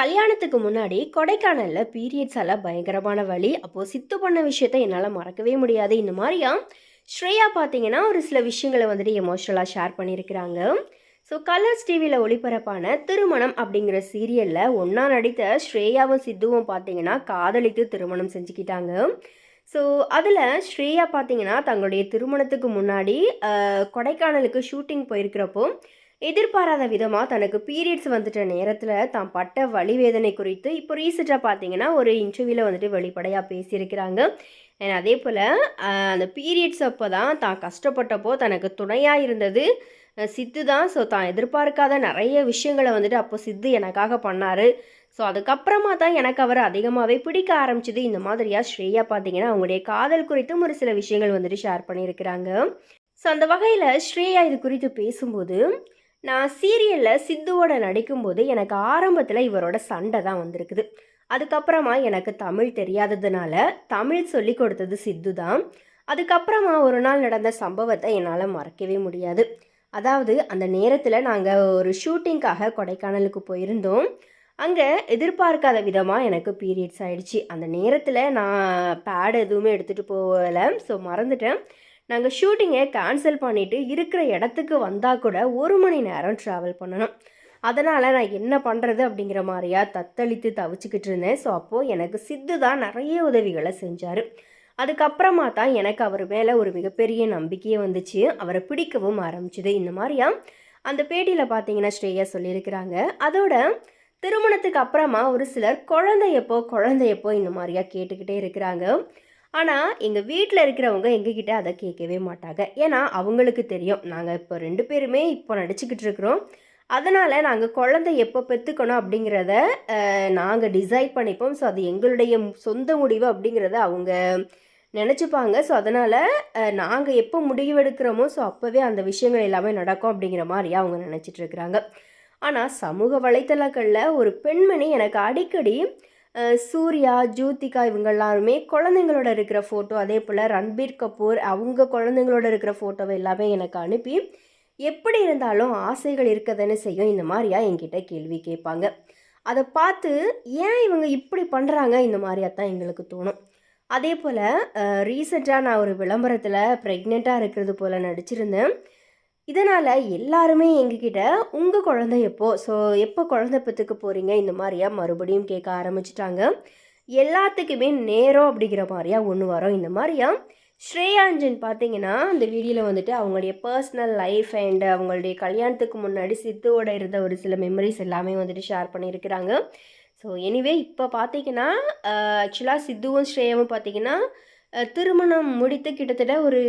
கல்யாணத்துக்கு முன்னாடி கொடைக்கானலில் பீரியட்ஸால் பயங்கரமான வழி அப்போது சித்து பண்ண விஷயத்த என்னால் மறக்கவே முடியாது. இந்த மாதிரியா? ஸ்ரேயா பார்த்தீங்கன்னா ஒரு சில விஷயங்களை வந்துட்டு எமோஷ்னலாக ஷேர் பண்ணியிருக்கிறாங்க. ஸோ கலர்ஸ் டிவியில் ஒளிபரப்பான திருமணம் அப்படிங்கிற சீரியலில் ஒன்றா நடித்த ஸ்ரேயாவும் சித்துவும் பார்த்தீங்கன்னா காதலித்து திருமணம் செஞ்சுக்கிட்டாங்க. ஸோ அதில் ஸ்ரேயா பார்த்தீங்கன்னா தங்களுடைய திருமணத்துக்கு முன்னாடி கொடைக்கானலுக்கு ஷூட்டிங் போயிருக்கிறப்போ எதிர்பாராத விதமாக தனக்கு பீரியட்ஸ் வந்துட்ட நேரத்தில் தான் பட்ட வழி வேதனை குறித்து இப்போ ரீசெண்டாக பார்த்தீங்கன்னா ஒரு இன்டர்வியூவில் வந்துட்டு வெளிப்படையாக பேசியிருக்கிறாங்க. அண்ட் அதே போல் அந்த பீரியட்ஸ் அப்போ தான் தான் கஷ்டப்பட்டப்போ தனக்கு துணையாக இருந்தது. சித்து தான். ஸோ தான் எதிர்பார்க்காத நிறைய விஷயங்களை வந்துட்டு அப்போ சித்து எனக்காக பண்ணார். ஸோ அதுக்கப்புறமா தான் எனக்கு அவர் அதிகமாகவே பிடிக்க ஆரம்பிச்சது. இந்த மாதிரியாக ஸ்ரேயா பார்த்தீங்கன்னா அவங்களுடைய காதல் குறித்தும் ஒரு சில விஷயங்கள் வந்துட்டு ஷேர் பண்ணியிருக்கிறாங்க. ஸோ அந்த வகையில் ஸ்ரேயா இது குறித்து பேசும்போது நான் சீரியலில் சித்துவோட நடிக்கும்போது எனக்கு ஆரம்பத்தில் இவரோட சண்டை தான் வந்திருக்குது. அதுக்கப்புறமா எனக்கு தமிழ் தெரியாததுனால தமிழ் சொல்லி கொடுத்தது சித்து தான். அதுக்கப்புறமா ஒரு நாள் நடந்த சம்பவத்தை என்னால் மறக்கவே முடியாது. அதாவது அந்த நேரத்தில் நாங்கள் ஒரு ஷூட்டிங்காக கொடைக்கானலுக்கு போயிருந்தோம். அங்கே எதிர்பார்க்காத விதமாக எனக்கு பீரியட்ஸ் ஆயிடுச்சு. அந்த நேரத்தில் நான் பேட் எதுவுமே எடுத்துகிட்டு போகலை. ஸோ மறந்துட்டேன். நாங்கள் ஷூட்டிங்கை கேன்சல் பண்ணிவிட்டு இருக்கிற இடத்துக்கு வந்தால் கூட ஒரு மணி நேரம் ட்ராவல் பண்ணணும். அதனால் நான் என்ன பண்ணுறது அப்படிங்கிற மாதிரியா தத்தளித்து தவிச்சுக்கிட்டு இருந்தேன். ஸோ அப்போது எனக்கு சித்து தான் நிறைய உதவிகளை செஞ்சார். அதுக்கப்புறமா தான் எனக்கு அவர் மேலே ஒரு மிகப்பெரிய நம்பிக்கையே வந்துச்சு. அவரை பிடிக்கவும் ஆரம்பிச்சுது. இந்த மாதிரியா அந்த பேட்டியில் பார்த்தீங்கன்னா ஸ்ரேயா சொல்லியிருக்கிறாங்க. அதோட திருமணத்துக்கு அப்புறமா ஒரு சிலர் குழந்தையப்போ குழந்தையப்போ இந்த மாதிரியா கேட்டுக்கிட்டே இருக்கிறாங்க. ஆனால் எங்கள் வீட்டில் இருக்கிறவங்க எங்ககிட்ட அதை கேட்கவே மாட்டாங்க. ஏன்னா அவங்களுக்கு தெரியும். நாங்கள் இப்போ ரெண்டு பேருமே இப்போ நடிச்சுக்கிட்டு இருக்கிறோம். அதனால் நாங்கள் குழந்தை எப்போ பெற்றுக்கணும் அப்படிங்கிறத நாங்கள் டிசைட் பண்ணிப்போம். ஸோ அது எங்களுடைய சொந்த முடிவு அப்படிங்கிறத அவங்க நினச்சிப்பாங்க. ஸோ அதனால் நாங்கள் எப்போ முடிவெடுக்கிறோமோ ஸோ அப்போவே அந்த விஷயங்கள் எல்லாமே நடக்கும் அப்படிங்கிற மாதிரி அவங்க நினச்சிட்டு இருக்கிறாங்க. ஆனால் சமூக வலைத்தளங்களில் ஒரு பெண்மணி எனக்கு அடிக்கடி சூர்யா ஜோதிகா இவங்க எல்லாருமே குழந்தைங்களோட இருக்கிற ஃபோட்டோ அதே போல் ரன்பீர் கபூர் அவங்க குழந்தைங்களோட இருக்கிற ஃபோட்டோவை எல்லாமே எனக்கு அனுப்பி எப்படி இருந்தாலும் ஆசைகள் இருக்கதானே செய்யும்? இந்த மாதிரியா என்கிட்ட கேள்வி கேட்பாங்க. அதை பார்த்து ஏன் இவங்க இப்படி பண்ணுறாங்க இந்த மாதிரியா தான் எங்களுக்கு தோணும். அதே போல் ரீசெண்டாக நான் ஒரு விளம்பரத்தில் ப்ரெக்னெண்ட்டாக இருக்கிறது போல் நடிச்சிருந்தேன். இதனால் எல்லாருமே எங்ககிட்ட உங்கள் குழந்தை எப்போ? ஸோ எப்போ குழந்தை பெற்றுக்க போகிறீங்க இந்த மாதிரியா மறுபடியும் கேட்க ஆரம்பிச்சிட்டாங்க. எல்லாத்துக்குமே நேரம் அப்படிங்கிற மாதிரியா ஒன்று வரும். இந்த மாதிரியா ஸ்ரேயாஞ்சன் பார்த்தீங்கன்னா அந்த வீடியோவில் வந்துட்டு அவங்களுடைய பர்சனல் லைஃப் அண்ட் அவங்களுடைய கல்யாணத்துக்கு முன்னாடி சித்துவோட இருந்த ஒரு சில மெமரிஸ் எல்லாமே வந்துட்டு ஷேர் பண்ணியிருக்கிறாங்க. ஸோ எனிவே இப்போ பார்த்தீங்கன்னா ஆக்சுவலாக சித்துவும் ஸ்ரேயாவும் பார்த்தீங்கன்னா திருமணம் முடித்து கிட்டத்தட்ட ஒரு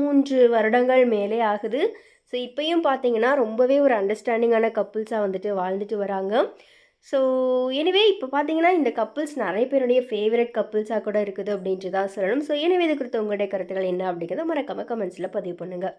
மூன்று வருடங்கள் மேலே ஆகுது. ஸோ இப்போயும் பார்த்தீங்கன்னா ரொம்பவே ஒரு அண்டர்ஸ்டாண்டிங்கான கப்புள்ஸாக வந்துட்டு வாழ்ந்துட்டு வராங்க. ஸோ எனிவே இப்போ பார்த்தீங்கன்னா இந்த கப்புள்ஸ் நிறைய பேருடைய ஃபேவரட் கப்புள்ஸாக கூட இருக்குது அப்படின்ட்டு தான் சொல்லணும். ஸோ எனவே இது குறித்து உங்களுடைய கருத்துக்கள் என்ன அப்படிங்கிறத மறக்காம கமெண்ட்ஸில் பதிவு பண்ணுங்கள்